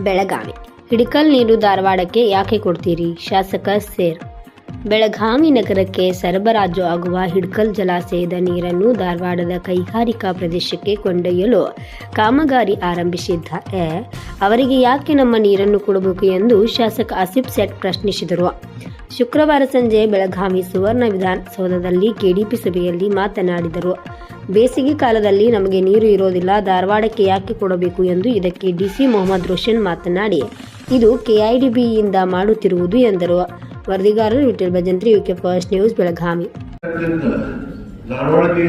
ಬೆಳಗಾವಿ. ಹಿಡಿಕಲ್ ನೀರು ಧಾರವಾಡಕ್ಕೆ ಯಾಕೆ ಕೊಡ್ತೀರಿ? ಶಾಸಕ ಸೇರ್. ಬೆಳಗಾವಿ ನಗರಕ್ಕೆ ಸರಬರಾಜು ಆಗುವ ಹಿಡ್ಕಲ್ ಜಲಾಶಯದ ನೀರನ್ನು ಧಾರವಾಡದ ಕೈಗಾರಿಕಾ ಪ್ರದೇಶಕ್ಕೆ ಕೊಂಡೊಯ್ಯಲು ಕಾಮಗಾರಿ ಆರಂಭಿಸಿದ್ದಾರೆ ಅವರಿಗೆ ಯಾಕೆ ನಮ್ಮ ನೀರನ್ನು ಕೊಡಬೇಕು ಎಂದು ಶಾಸಕ ಆಸಿಫ್ ಸೆಟ್ ಪ್ರಶ್ನಿಸಿದರು. ಶುಕ್ರವಾರ ಸಂಜೆ ಬೆಳಗಾವಿ ಸುವರ್ಣ ವಿಧಾನಸೌಧದಲ್ಲಿ ಕೆಡಿಪಿ ಸಭೆಯಲ್ಲಿ ಮಾತನಾಡಿದರು. ಬೇಸಿಗೆ ಕಾಲದಲ್ಲಿ ನಮಗೆ ನೀರು ಇರೋದಿಲ್ಲ, ಧಾರವಾಡಕ್ಕೆ ಯಾಕೆ ಕೊಡಬೇಕು ಎಂದು ಇದಕ್ಕೆ ಡಿಸಿ ಮೊಹಮ್ಮದ್ ರೋಷನ್ ಮಾತನಾಡಿ, ಇದು ಕೆಐಡಿಬಿಯಿಂದ ಮಾಡುತ್ತಿರುವುದು ಎಂದರು. ವರದಿಗಾರರು Vithal Bhajantri UK first news Belagavi. ಅದರಿಂದ ಧಾರವಾಡಕ್ಕೆ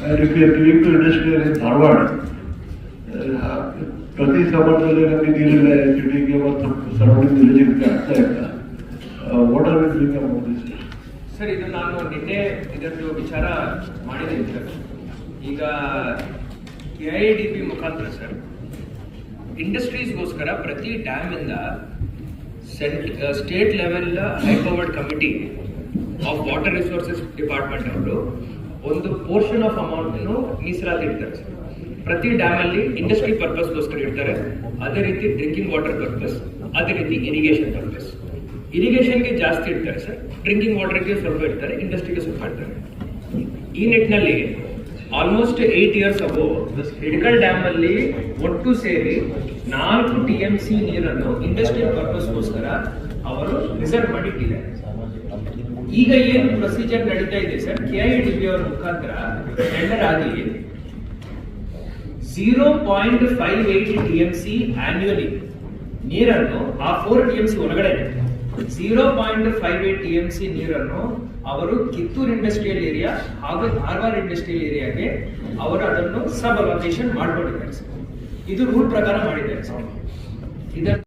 ಏನು ಹೋಗ್ತಾ ಇರಲಿಲ್ಲ ಯಾರು ಕೊಡ್ತಿರ್ಲಿಲ್ಲ ಫ್ಯಾಕ್ಟರಿ ಮಾಡ್ತಾ ಇದ್ರು ಇದೇ ನಮ್ಮ ಸಿಟಿಗೆ ಕೊಡ್ತಾ ಆಗ್ತಿದೆ ನೀರು ಇಂಡಸ್ಟ್ರಿಯಲ್ ಧಾರವಾಡ ಪ್ರತಿ ಸಮಾಜದಲ್ಲಿ ನಮಗೆ ನೀರಿಲ್ಲ ಸಿಟಿಗೆ ಮತ್ತು ಸರೌಂಡಿಂಗ್ ವಿಲೇಜಿಗೆ ಆಗ್ತಾ ಇಲ್ಲ. Water doing sir. ಇದು ನಾನು ನಿನ್ನೆ ಇದರದ್ದು ವಿಚಾರ ಮಾಡಿದ್ದೀನಿ ಸರ್. ಈಗ ಎ ಐ ಡಿ ಪಿ ಮುಖಾಂತರ ಸರ್, ಇಂಡಸ್ಟ್ರೀಸ್ಗೋಸ್ಕರ ಪ್ರತಿ ಡ್ಯಾಮಿಂದ scent state level high powered committee of water resources department ಅವರು ಒಂದು ಪೋರ್ಷನ್ ಆಫ್ ಅಮೌಂಟನ್ನು ಮೀಸಲಾತಿ ಇಡ್ತಾರೆ. ಪ್ರತಿ ಡ್ಯಾಮ್ ಅಲ್ಲಿ ಇಂಡಸ್ಟ್ರಿ ಪರ್ಪಸ್ಗೋಸ್ಕರ ಇಡ್ತಾರೆ. ಅದೇ ರೀತಿ ಡ್ರಿಂಕಿಂಗ್ ವಾಟರ್ ಪರ್ಪಸ್ ಅದೇ ರೀತಿ ಇರಿಗೇಷನ್ ಪರ್ಪಸ್ ಇರಿಗೇಷನ್ಗೆ ಜಾಸ್ತಿ ಇಡ್ತಾರೆ ಸರ್ ಡ್ರಿಂಕಿಂಗ್ ವಾಟರ್ಗೆ ಸ್ವಲ್ಪ ಇಡ್ತಾರೆ ಇಂಡಸ್ಟ್ರಿಗೆ ಸ್ವಲ್ಪ ಇಡ್ತಾರೆ. ಈ ನಿಟ್ಟಿನಲ್ಲಿ ಆಲ್ಮೋಸ್ಟ್ ಏಟ್ ಇಯರ್ಸ್ ಅಬೋ ಹಿಡ್ಕಲ್ ಡ್ಯಾಮ್ ಅಲ್ಲಿ ಒಟ್ಟು ಸೇರಿ ನಾಲ್ಕು ಟಿ ಎಂ ಸಿ ನೀರನ್ನು ಇಂಡಸ್ಟ್ರಿಯಲ್ ಪರ್ಪಸ್ಗೋಸ್ಕರ ಅವರು ರಿಸರ್ವ್ ಮಾಡಿಟ್ಟಿದ್ದಾರೆ. ಈಗ ಏನು ಪ್ರೊಸೀಜರ್ ನಡೀತಾ ಇದೆ sir? K I D B ಅವರ ಮುಖಾಂತರ ಟೆಂಡರ್ ಆಗಿ zero point five eight T M C annually ನೀರನ್ನು ಆ ಫೋರ್ ಟಿ ಎಂ ಸಿ ಒಳಗಡೆ zero point five eight T M C ನೀರನ್ನು ಅವರು ಕಿತ್ತೂರು ಇಂಡಸ್ಟ್ರಿಯಲ್ ಏರಿಯಾ ಹಾಗೂ ಧಾರವಾಡ ಇಂಡಸ್ಟ್ರಿಯಲ್ ಏರಿಯಾಗೆ ಅವರು ಅದನ್ನು ಸಬ್ ಅಲೋಕೇಶನ್ ಮಾಡಿಕೊಂಡಿದ್ದಾರೆ ಸರ್. ಇದು ರೂಲ್ ಪ್ರಕಾರ ಮಾಡಿದ್ದಾರೆ ಸರ್.